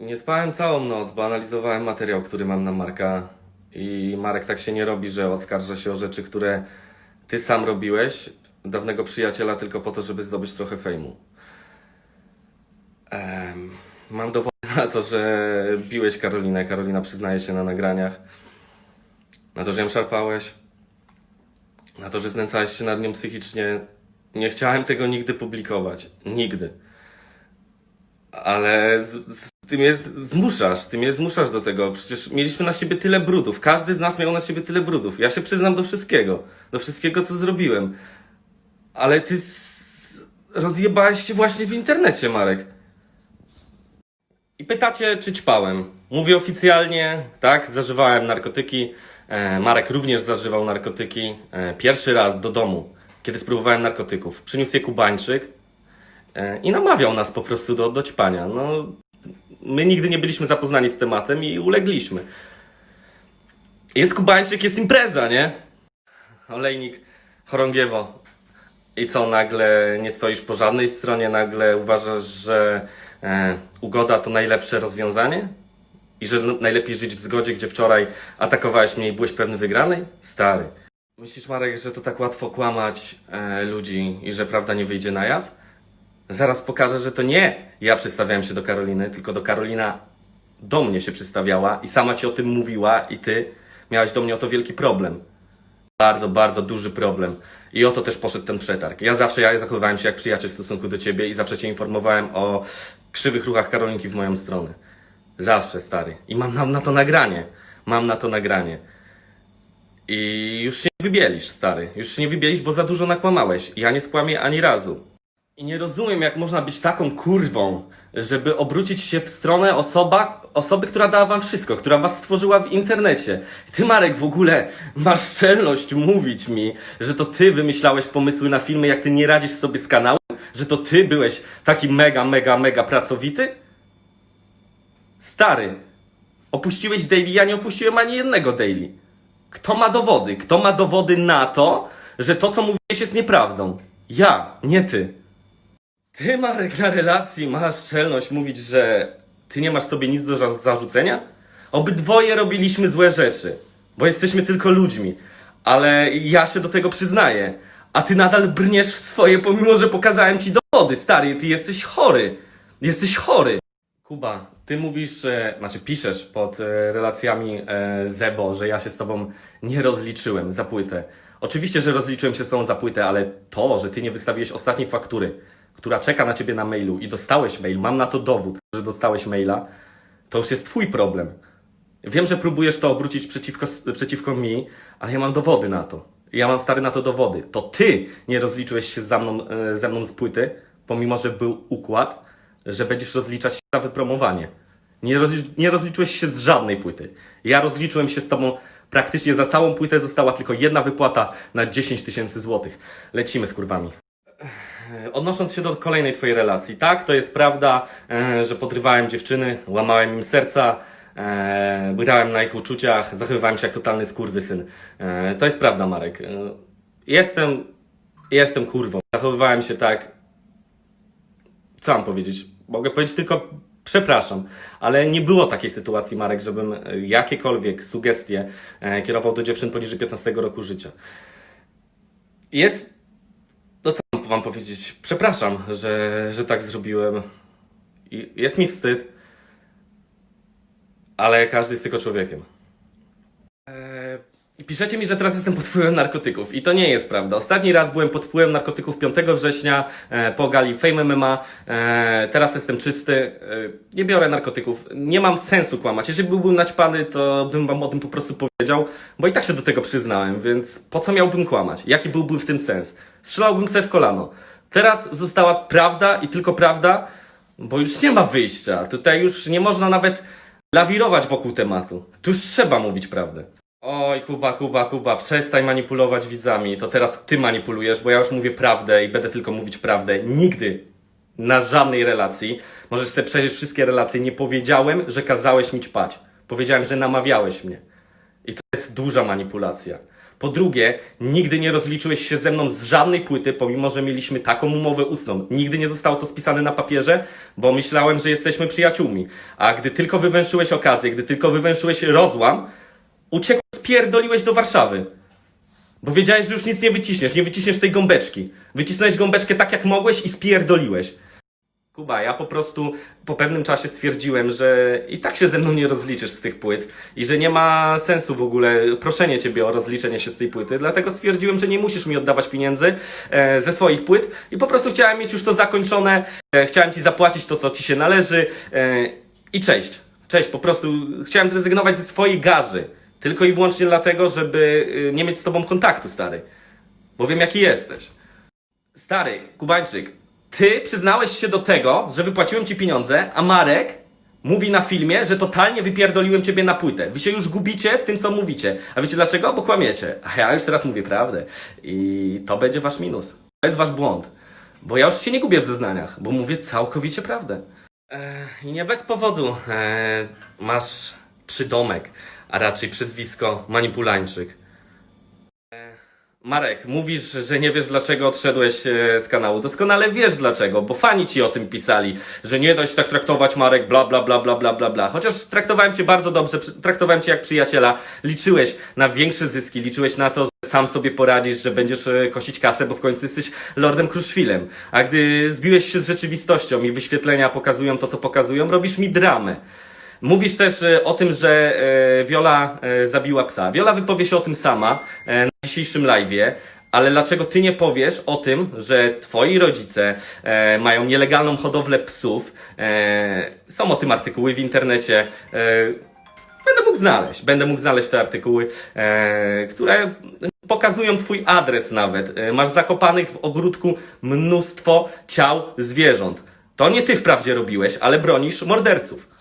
Nie spałem całą noc, bo analizowałem materiał, który mam na Marka. I Marek tak się nie robi, że oskarża się o rzeczy, które ty sam robiłeś, dawnego przyjaciela, tylko po to, żeby zdobyć trochę fejmu. Em, mam dowody na to, że biłeś Karolinę. Karolina przyznaje się na nagraniach. Na to, że ją szarpałeś. Na to, że znęcałeś się nad nią psychicznie. Nie chciałem tego nigdy publikować. Nigdy. Ale z, z, ty mnie zmuszasz, ty mnie zmuszasz do tego. Przecież mieliśmy na siebie tyle brudów. Każdy z nas miał na siebie tyle brudów. Ja się przyznam do wszystkiego. Do wszystkiego, co zrobiłem. Ale ty z... rozjebałeś się właśnie w internecie, Marek. I pytacie, czy ćpałem. Mówię oficjalnie, tak, zażywałem narkotyki. E, Marek również zażywał narkotyki. E, pierwszy raz do domu, kiedy spróbowałem narkotyków. Przyniósł je Kubańczyk e, i namawiał nas po prostu do, do ćpania. No, my nigdy nie byliśmy zapoznani z tematem i ulegliśmy. Jest Kubańczyk, jest impreza, nie? Olejnik, chorągiewo. I co, nagle nie stoisz po żadnej stronie, nagle uważasz, że e, ugoda to najlepsze rozwiązanie? I że najlepiej żyć w zgodzie, gdzie wczoraj atakowałeś mnie i byłeś pewny wygranej? Stary. Myślisz, Marek, że to tak łatwo kłamać e, ludzi i że prawda nie wyjdzie na jaw? Zaraz pokażę, że to nie ja przedstawiałem się do Karoliny, tylko do Karolina do mnie się przedstawiała i sama ci o tym mówiła i ty miałeś do mnie o to wielki problem. Bardzo, bardzo duży problem. I o to też poszedł ten przetarg. Ja zawsze ja zachowywałem się jak przyjaciel w stosunku do ciebie i zawsze cię informowałem o krzywych ruchach Karolinki w moją stronę. Zawsze, stary. I mam na, na to nagranie. Mam na to nagranie. I już się nie wybielisz, stary. Już się nie wybielisz, bo za dużo nakłamałeś. Ja nie skłamię ani razu. I nie rozumiem, jak można być taką kurwą, żeby obrócić się w stronę osoba, osoby, która dała wam wszystko, która was stworzyła w internecie. Ty, Marek, w ogóle masz czelność mówić mi, że to ty wymyślałeś pomysły na filmy, jak ty nie radzisz sobie z kanałem? Że to ty byłeś taki mega, mega, mega pracowity? Stary, opuściłeś daily, ja nie opuściłem ani jednego daily. Kto ma dowody? Kto ma dowody na to, że to, co mówiłeś, jest nieprawdą? Ja, nie ty. Ty, Marek, na relacji masz czelność mówić, że ty nie masz sobie nic do za- zarzucenia? Obydwoje robiliśmy złe rzeczy, bo jesteśmy tylko ludźmi, ale ja się do tego przyznaję. A ty nadal brniesz w swoje, pomimo że pokazałem ci dowody, stary, ty jesteś chory. Jesteś chory. Kuba, ty mówisz, że, znaczy piszesz pod e, relacjami e, Zebo, że ja się z tobą nie rozliczyłem za płytę. Oczywiście, że rozliczyłem się z tobą za płytę, ale to, że ty nie wystawiłeś ostatniej faktury, która czeka na ciebie na mailu i dostałeś mail, mam na to dowód, że dostałeś maila, to już jest twój problem. Wiem, że próbujesz to obrócić przeciwko, przeciwko mi, ale ja mam dowody na to. Ja mam stary na to dowody. To ty nie rozliczyłeś się ze mną, e, ze mną z płyty, pomimo że był układ, że będziesz rozliczać się za wypromowanie. Nie, nie rozliczyłeś się z żadnej płyty. Ja rozliczyłem się z tobą praktycznie za całą płytę, została tylko jedna wypłata na 10 tysięcy złotych. Lecimy z kurwami. Odnosząc się do kolejnej twojej relacji, tak, to jest prawda, e, że podrywałem dziewczyny, łamałem im serca, e, grałem na ich uczuciach, zachowywałem się jak totalny skurwysyn. E, to jest prawda, Marek. E, jestem, jestem kurwą. Zachowywałem się tak, co mam powiedzieć? Mogę powiedzieć tylko przepraszam, ale nie było takiej sytuacji, Marek, żebym e, jakiekolwiek sugestie e, kierował do dziewczyn poniżej 15 roku życia. Jest wam powiedzieć? Przepraszam, że, że tak zrobiłem. I jest mi wstyd, ale każdy jest tylko człowiekiem. Eee, piszecie mi, że teraz jestem pod wpływem narkotyków. I to nie jest prawda. Ostatni raz byłem pod wpływem narkotyków 5 września e, po gali Fame MMA. E, teraz jestem czysty. E, nie biorę narkotyków. Nie mam sensu kłamać. Jeżeli byłbym naćpany, to bym wam o tym po prostu powiedział, bo i tak się do tego przyznałem, więc po co miałbym kłamać? Jaki byłby w tym sens? Strzelałbym sobie w kolano. Teraz została prawda i tylko prawda, bo już nie ma wyjścia. Tutaj już nie można nawet lawirować wokół tematu. Tu już trzeba mówić prawdę. Oj, Kuba, Kuba, Kuba, przestań manipulować widzami. To teraz ty manipulujesz, bo ja już mówię prawdę i będę tylko mówić prawdę. Nigdy na żadnej relacji, możesz sobie przejrzeć wszystkie relacje, nie powiedziałem, że kazałeś mi ćpać. Powiedziałem, że namawiałeś mnie. I to jest duża manipulacja. Po drugie, nigdy nie rozliczyłeś się ze mną z żadnej płyty, pomimo że mieliśmy taką umowę ustną. Nigdy nie zostało to spisane na papierze, bo myślałem, że jesteśmy przyjaciółmi. A gdy tylko wywęszyłeś okazję, gdy tylko wywęszyłeś rozłam, uciekłeś, spierdoliłeś do Warszawy. Bo wiedziałeś, że już nic nie wyciśniesz, nie wyciśniesz tej gąbeczki. Wycisnąłeś gąbeczkę tak jak mogłeś i spierdoliłeś. Kuba, ja po prostu po pewnym czasie stwierdziłem, że i tak się ze mną nie rozliczysz z tych płyt i że nie ma sensu w ogóle proszenie ciebie o rozliczenie się z tej płyty, dlatego stwierdziłem, że nie musisz mi oddawać pieniędzy e, ze swoich płyt i po prostu chciałem mieć już to zakończone, e, chciałem ci zapłacić to, co ci się należy. E, i cześć. Cześć, po prostu chciałem zrezygnować ze swojej garzy, tylko i wyłącznie dlatego, żeby e, nie mieć z tobą kontaktu, stary, bo wiem jaki jesteś. Stary, Kubańczyk, ty przyznałeś się do tego, że wypłaciłem ci pieniądze, a Marek mówi na filmie, że totalnie wypierdoliłem ciebie na płytę. Wy się już gubicie w tym, co mówicie. A wiecie dlaczego? Bo kłamiecie. A ja już teraz mówię prawdę. I to będzie wasz minus. To jest wasz błąd. Bo ja już się nie gubię w zeznaniach, bo mówię całkowicie prawdę. E, I nie bez powodu e, masz przydomek, a raczej przyzwisko manipulańczyk. Marek, mówisz, że nie wiesz dlaczego odszedłeś e, z kanału. Doskonale wiesz dlaczego, bo fani ci o tym pisali, że nie da się tak traktować Marek, bla bla bla bla bla bla bla. Chociaż traktowałem cię bardzo dobrze, traktowałem cię jak przyjaciela, liczyłeś na większe zyski, liczyłeś na to, że sam sobie poradzisz, że będziesz e, kosić kasę, bo w końcu jesteś Lordem Kruszwilem. A gdy zbiłeś się z rzeczywistością i wyświetlenia pokazują to, co pokazują, robisz mi dramę. Mówisz też e, o tym, że e, Wiola e, zabiła psa. Wiola wypowie się o tym sama e, na dzisiejszym live'ie. Ale dlaczego ty nie powiesz o tym, że twoi rodzice e, mają nielegalną hodowlę psów? E, są o tym artykuły w internecie. E, będę mógł znaleźć, będę mógł znaleźć te artykuły, e, które pokazują twój adres nawet. E, masz zakopanych w ogródku mnóstwo ciał zwierząt. To nie ty wprawdzie robiłeś, ale bronisz morderców.